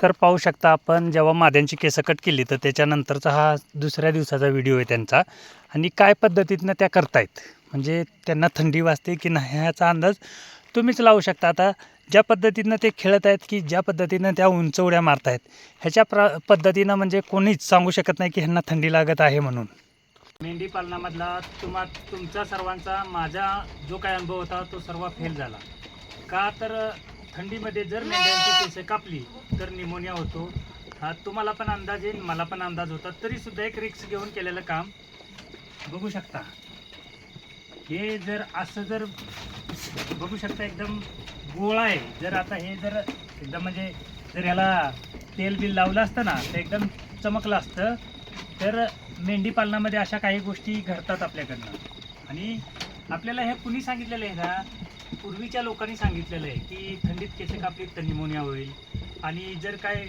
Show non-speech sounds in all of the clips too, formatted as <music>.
तर पाहू शकता आपण जेव्हा माद्यांची केसं कट केली तर त्याच्यानंतरचा हा दुसऱ्या दिवसाचा व्हिडिओ आहे त्यांचा. आणि काय पद्धतीतनं त्या करतायत? म्हणजे त्यांना थंडी वाजते की नाही ह्याचा अंदाज तुम्हीच लावू शकता. आता ज्या पद्धतीनं ते खेळत आहेत की ज्या पद्धतीनं त्या उंच उड्या मारत आहेत ह्याच्या प्र पद्धतीनं म्हणजे कोणीच सांगू शकत नाही की ह्यांना थंडी लागत आहे म्हणून. मेंढी पालनामधला तुम्हा तुमचा सर्वांचा माझा जो काय अनुभव होता तो सर्व फेल झाला. का तर थंडीमध्ये जर मेंढ्यांची केस कापली तर निमोनिया होतो. हा तुम्हाला पण अंदाज येईल मला पण अंदाज होता. तरी सुद्धा एक रिक्स घेऊन केलेलं काम बघू शकता. हे जर असं जर बघू शकता एकदम गोळा आहे. जर आता हे जर एकदम म्हणजे जर ह्याला तेल बिल लावलं असतं ना तर एकदम चमकलं असतं तर मेंढी पालनामध्ये अशा काही गोष्टी घडतात आपल्याकडनं. आणि आपल्याला हे कुणी सांगितलेलं आहे ना पूर्वीच्या लोकांनी सांगितलेलं आहे की थंडीत केस कापली तर निमोनिया होईल. आणि जर काय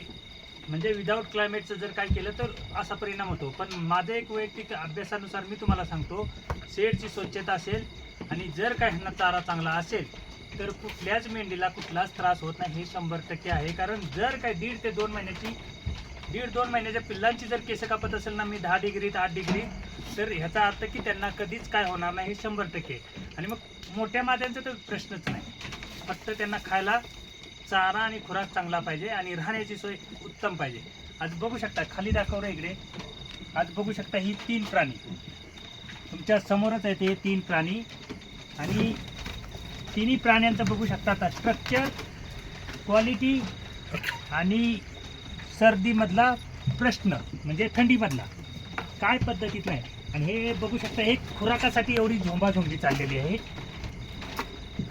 म्हणजे विदाऊट क्लायमेटचं जर काय केलं तर असा परिणाम होतो. पण माझं एक वैयक्तिक अभ्यासानुसार मी तुम्हाला सांगतो शेडची स्वच्छता असेल आणि जर काय ह्यांना चारा चांगला असेल तर कुठल्याच मेंढीला कुठलाच त्रास होत नाही हे शंभर टक्के आहे. कारण जर काय दीड ते दोन महिन्याची दीड दोन महिन्याच्या पिल्लांची जर केस कापत असेल ना मी दहा डिग्रीत आठ डिग्री तर ह्याचा अर्थ की त्यांना कधीच काय होणार नाही हे शंभर टक्के. आणि मग मोठ्या माद्यांचा तर प्रश्नच नाही. फक्त त्यांना खायला चारा आणि खुराक चांगला पाहिजे आणि राहण्याची सोय उत्तम पाहिजे. आज बघू शकता खाली दाखव इकडे. आज बघू शकता ही तीन प्राणी. तुमच्या समोरच आहेत हे तीन प्राणी. आणि तिन्ही प्राण्यांचं बघू शकता आता स्ट्रक्चर क्वालिटी आणि सर्दीमधला प्रश्न म्हणजे थंडीमधला काय पद्धतीत नाही? आणि हे बघू शकता हे खुराकासाठी एवढी झोंबाझोंबी चाललेली आहे.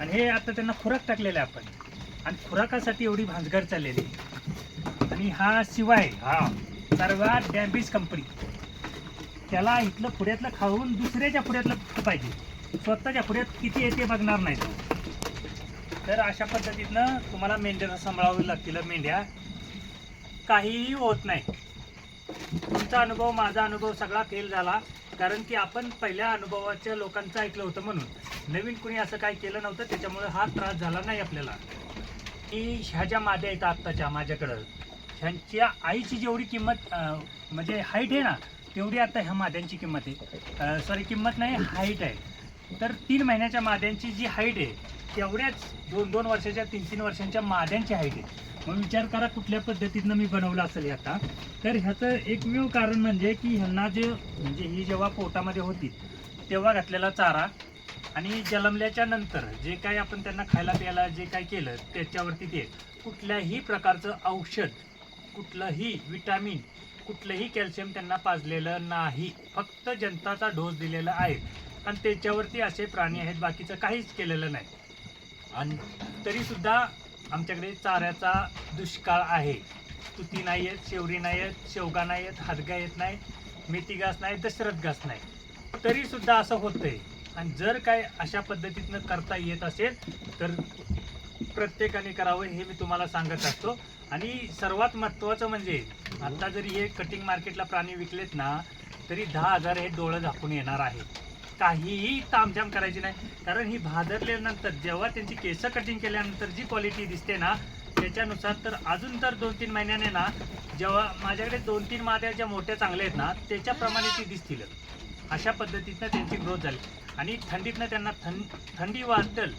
आणि हे आता त्यांना खुराक टाकलेला आहे आपण. आणि खुराकासाठी एवढी भांजगार चाललेली आहे. आणि हा शिवाय हा सर्वात डॅम्बिस कंपनी त्याला इथलं पुढ्यातलं खाऊन दुसऱ्याच्या पुढ्यातलं पाहिजे. स्वतःच्या पुढ्यात किती येते बघणार नाही तो. तर अशा पद्धतीनं तुम्हाला मेंढ्या सांभाळावं लागतील मेंढ्या. काहीही होत नाही. तुमचा अनुभव माझा अनुभव सगळा फेल झाला. कारण की आपण पहिल्या अनुभवाच्या लोकांचं ऐकलं होतं म्हणून. नवीन कुणी असं काही केलं नव्हतं त्याच्यामुळे हा त्रास झाला नाही आपल्याला. की ह्या ज्या माद्या आहेत आत्ताच्या माझ्याकडं ह्यांच्या आईची जेवढी किंमत म्हणजे हाईट आहे ना तेवढी आता ह्या माद्यांची किंमत आहे. सॉरी किंमत नाही हाईट आहे. तर तीन महिन्याच्या माद्यांची जी हाईट आहे तेवढ्याच दोन दोन वर्षाच्या तीन तीन वर्षांच्या माद्यांची हाईट आहे. मग विचार करा कुठल्या पद्धतीनं मी बनवलं असेल आता. तर ह्याचं एकमेव कारण म्हणजे की ह्यांना जे म्हणजे ही जेव्हा पोटामध्ये होती तेव्हा घातलेला चारा आणि जन्मल्याच्या नंतर जे काय आपण त्यांना खायला प्यायला जे काय केलं त्याच्यावरती ते कुठल्याही प्रकारचं औषध कुठलंही विटामिन कुठलंही कॅल्शियम त्यांना पाजलेलं नाही. फक्त जनताचा डोस दिलेला आहे. आणि त्याच्यावरती असे प्राणी आहेत बाकीचं काहीच केलेलं नाही. आणि तरीसुद्धा आमच्याकडे चाऱ्याचा दुष्काळ आहे. तुती नाही आहेत शेवरी नाही आहेत शेवगा नाही आहेत हादगा येत नाही मेथी घास नाही दशरथ घास नाही. तरीसुद्धा असं होतंय. आणि जर काय अशा पद्धतीतनं करता येत असेल तर प्रत्येकाने करावं हे मी तुम्हाला सांगत असतो. आणि सर्वात महत्त्वाचं म्हणजे आता जरी हे कटिंग मार्केटला प्राणी विकलेत ना तरी दहा हजार हे डोळं झाकून येणार आहे. काहीही तामझाम करायची नाही. कारण ही भादरल्यानंतर जेव्हा त्यांची केस कटिंग केल्यानंतर जी क्वालिटी दिसते ना त्याच्यानुसार तर अजून तर दोन तीन महिन्याने ना जेव्हा माझ्याकडे दोन तीन माद्या ज्या मोठ्या चांगल्या आहेत ना त्याच्याप्रमाणे ती दिसतील. अशा पद्धतीतनं त्यांची ग्रोथ झाली. आणि थंडीतनं त्यांना थं थंडी वाजल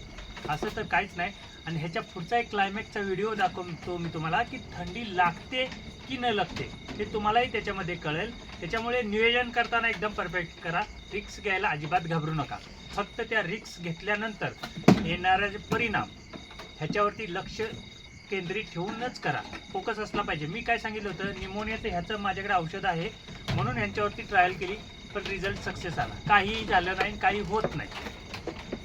असं तर काहीच नाही. आणि ह्याच्या पुढचा एक क्लायमॅक्सचा व्हिडिओ दाखवतो मी तुम्हाला की थंडी लागते की न लागते हे तुम्हालाही त्याच्यामध्ये कळेल. त्याच्यामुळे नियोजन करताना एकदम परफेक्ट करा. रिक्स घ्यायला अजिबात घाबरू नका. फक्त त्या रिक्स घेतल्यानंतर येणारे परिणाम ह्याच्यावरती लक्ष केंद्रित ठेवूनच करा. फोकस असला पाहिजे. मी काय सांगितलं होतं? निमोनियाचं ह्याचं माझ्याकडे औषध आहे. म्हणून ह्यांच्यावरती ट्रायल केली पण रिझल्ट सक्सेस आला. काहीही झालं नाही काही होत नाही.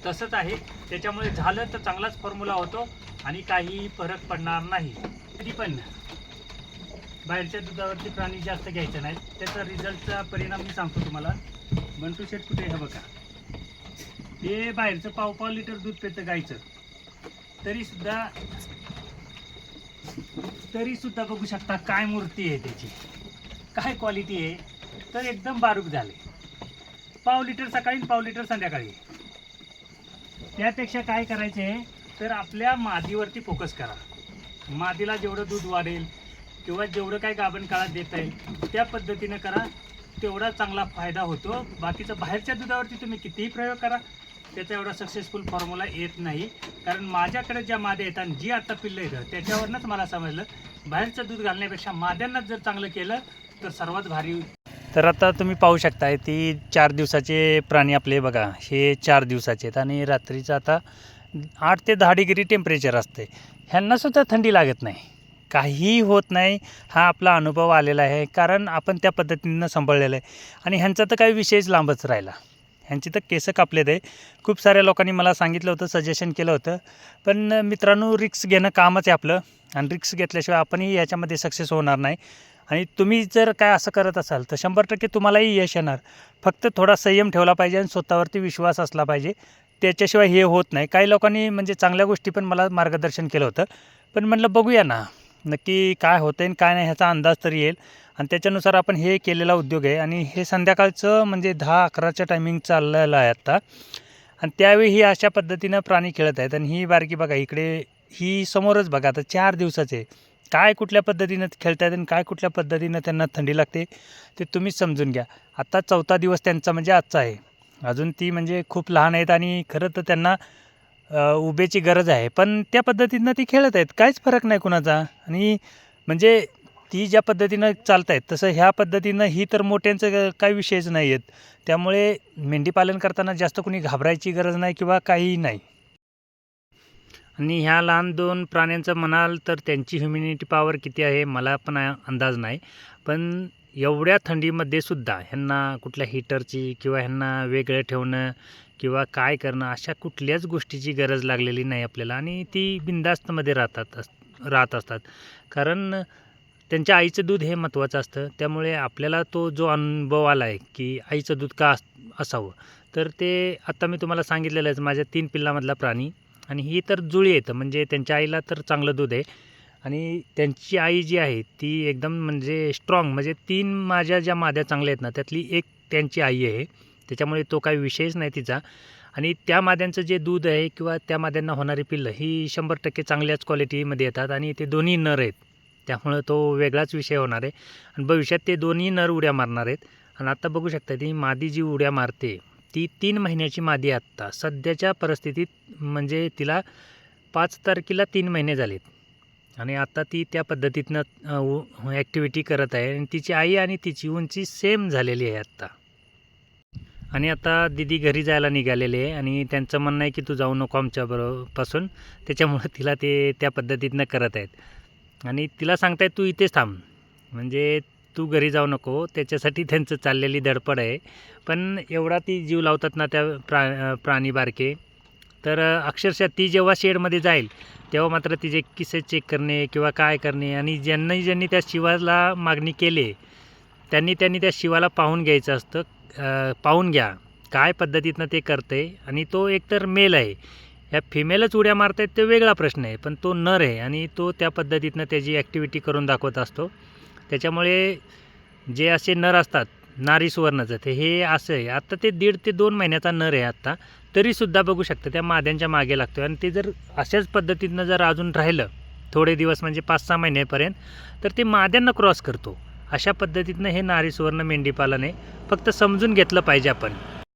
तसंच आहे. त्याच्यामुळे झालं तर चांगलाच फॉर्म्युला होतो आणि काहीही फरक पडणार नाही. तरी पण बाहेरच्या दुधावरती प्राणी जास्त घ्यायचे नाहीत. त्याचा रिझल्टचा परिणाम मी सांगतो तुम्हाला. बंटू शेट कुठे हे बघा. ते बाहेरचं पाव पाव लिटर दूध पितं गायचं तरी सुद्धा तरी सुद्धा बघू शकता काय मूर्ती आहे त्याची. काय क्वालिटी आहे. तर एकदम बारूक झाले. पाव लिटर सकाळी पाव लिटर संध्याकाळी. त्यापेक्षा काय करायचे तर आपल्या मादीवरती फोकस करा. मादीला जेवढं दूध वाढेल किंवा जेवढं काय गाभण काळात देता येईल त्या पद्धतीनं करा. तेवढा चांगला फायदा होतो. बाकीचं बाहेरच्या दुधावरती तुम्ही कितीही प्रयोग करा त्याचा एवढा सक्सेसफुल फॉर्म्युला येत नाही. कारण माझ्याकडे ज्या माद्या येतात आणि जी आता पिल्लं येतं त्याच्यावरनंच मला समजलं बाहेरचं दूध घालण्यापेक्षा माद्यांनाच जर चांगलं केलं तर सर्वात भारी. तर आता तुम्ही पाहू शकताय ती चार दिवसाचे प्राणी आपले बघा हे चार दिवसाचे आहेत. आणि रात्रीचं आता आठ ते दहा डिग्री टेम्परेचर असते ह्यांनासुद्धा थंडी लागत नाही. काहीही होत नाही हा आपला अनुभव आलेला आहे. कारण आपण त्या पद्धतीनं सांभाळलेलं आहे. आणि ह्यांचा तर काही विषयच लांबच राहिला. ह्यांची तर केसं कापलेत आहे. खूप साऱ्या लोकांनी मला सांगितलं होतं सजेशन केलं होतं. पण मित्रांनो रिक्स घेणं कामच आहे आपलं. आणि रिक्स घेतल्याशिवाय आपणही याच्यामध्ये सक्सेस होणार नाही. आणि तुम्ही जर काय असं करत असाल तर शंभर टक्के तुम्हालाही यश येणार. फक्त थोडा संयम ठेवला पाहिजे आणि स्वतःवरती विश्वास असला पाहिजे. त्याच्याशिवाय हे होत नाही. काही लोकांनी म्हणजे चांगल्या गोष्टी पण मला मार्गदर्शन केलं होतं. पण म्हटलं बघूया ना. नक्की काय होतं आणि काय नाही ह्याचा अंदाज तरी येईल. आणि त्याच्यानुसार आपण हे केलेला उद्योग आहे. आणि हे संध्याकाळचं म्हणजे दहा अकराच्या टायमिंग चाललेलं आहे आत्ता आणि त्यावेळी ही अशा पद्धतीनं प्राणी खेळत आहेत. आणि ही बारकी बघा इकडे ही समोरच बघा आता चार दिवसाचे काय कुठल्या पद्धतीनं खेळत आहेत आणि काय कुठल्या पद्धतीनं त्यांना थंडी लागते ते तुम्हीच समजून घ्या. आत्ता चौथा दिवस त्यांचा म्हणजे आजचा आहे. अजून ती म्हणजे खूप लहान आहेत आणि खरं तर त्यांना उभेची गरज आहे. पण त्या पद्धतीनं ती खेळत आहेत. काहीच फरक नाही कुणाचा. आणि म्हणजे ती ज्या पद्धतीनं चालत आहेत तसं ह्या पद्धतीनं ही तर मोठ्यांचं काही विषयच नाही आहेत त्यामुळे मेंढीपालन करताना जास्त कुणी घाबरायची गरज नाही किंवा काहीही नाही. आणि ह्या लहान दोन प्राण्यांचं म्हणाल तर त्यांची ह्युम्युनिटी पॉवर किती आहे मला पण अंदाज नाही. पण एवढ्या थंडीमध्ये सुद्धा ह्यांना कुठल्या हीटरची किंवा ह्यांना वेगळं ठेवणं किंवा काय करणं अशा कुठल्याच गोष्टीची गरज लागलेली नाही आपल्याला आणि ती बिंदास्तमध्ये राहतात अस राहत असतात. कारण त्यांच्या आईचं दूध हे महत्त्वाचं असतं. त्यामुळे आपल्याला तो जो अनुभव आला आहे की आईचं दूध का अस असावं तर ते आत्ता मी तुम्हाला सांगितलेलं आहे माझ्या तीन पिल्लामधला प्राणी आणि ही तर जुळी येतं. म्हणजे त्यांच्या आईला तर चांगलं दूध आहे आणि त्यांची आई जी आहे ती एकदम म्हणजे स्ट्रॉंग म्हणजे तीन माझ्या ज्या माद्या चांगल्या आहेत ना त्यातली एक त्यांची आई आहे. त्याच्यामुळे तो काही विषयच नाही तिचा. आणि त्या माद्यांचं जे दूध आहे किंवा त्या माद्यांना होणारी पिल्लं ही शंभर टक्के चांगल्याच क्वालिटीमध्ये येतात आणि ते दोन्ही नर आहेत. त्यामुळं तो वेगळाच विषय होणार आहे. आणि भविष्यात ते दोन्ही नर उड्या मारणार आहेत. आणि आत्ता बघू शकता ती मादी जी उड्या मारते ती तीन महिन्याची मादी आत्ता. सध्याच्या परिस्थितीत म्हणजे तिला पाच तारखेला तीन महिने झालेत. आणि आता ती त्या पद्धतीतनं ॲक्टिव्हिटी करत आहे. आणि तिची आई आणि तिची उंची सेम झालेली आहे आत्ता. आणि आता दिदी घरी जायला निघालेले आहे आणि त्यांचं म्हणणं आहे की तू जाऊ नको आमच्याबरोबरपासून. त्याच्यामुळं <laughs> तिला ते त्या पद्धतीतनं करत आहेत. आणि तिला सांगतायत तू इथेच थांब. म्हणजे तू घरी जाऊ नको. त्याच्यासाठी <laughs> त्यांचं चाललेली धडपड आहे. पण एवढा ती जीव लावतात ना त्या प्रा प्राणी बारके. तर अक्षरशः ती जेव्हा शेडमध्ये जाईल तेव्हा मात्र तिचे किस्से चेक करणे किंवा काय करणे आणि ज्यांनी ज्यांनी त्या शिवाला मागणी केली त्यांनी त्यांनी त्या शिवाला पाहून घ्यायचं असतं. पाहून घ्या. काय पद्धतीतनं ते करते आणि तो एकतर मेल आहे. ह्या फिमेलच उड्या मारत आहेत ते वेगळा प्रश्न आहे पण तो नर आहे आणि तो त्या पद्धतीतनं त्याची ॲक्टिव्हिटी करून दाखवत असतो. त्याच्यामुळे जे असे नर असतात नारी सुवर्णाचं ते हे असं आहे. आत्ता ते दीड ते दोन महिन्याचा नर आहे आत्ता. तरीसुद्धा बघू शकतं त्या माद्यांच्या मागे लागतो आणि ते जर अशाच पद्धतीनं जर अजून राहिलं थोडे दिवस म्हणजे पाच सहा महिन्यापर्यंत तर ते माद्यांना क्रॉस करतो. अशा पद्धतीतनं हे नारी सुवर्ण मेंढीपालन आहे फक्त समजून घेतलं पाहिजे आपण.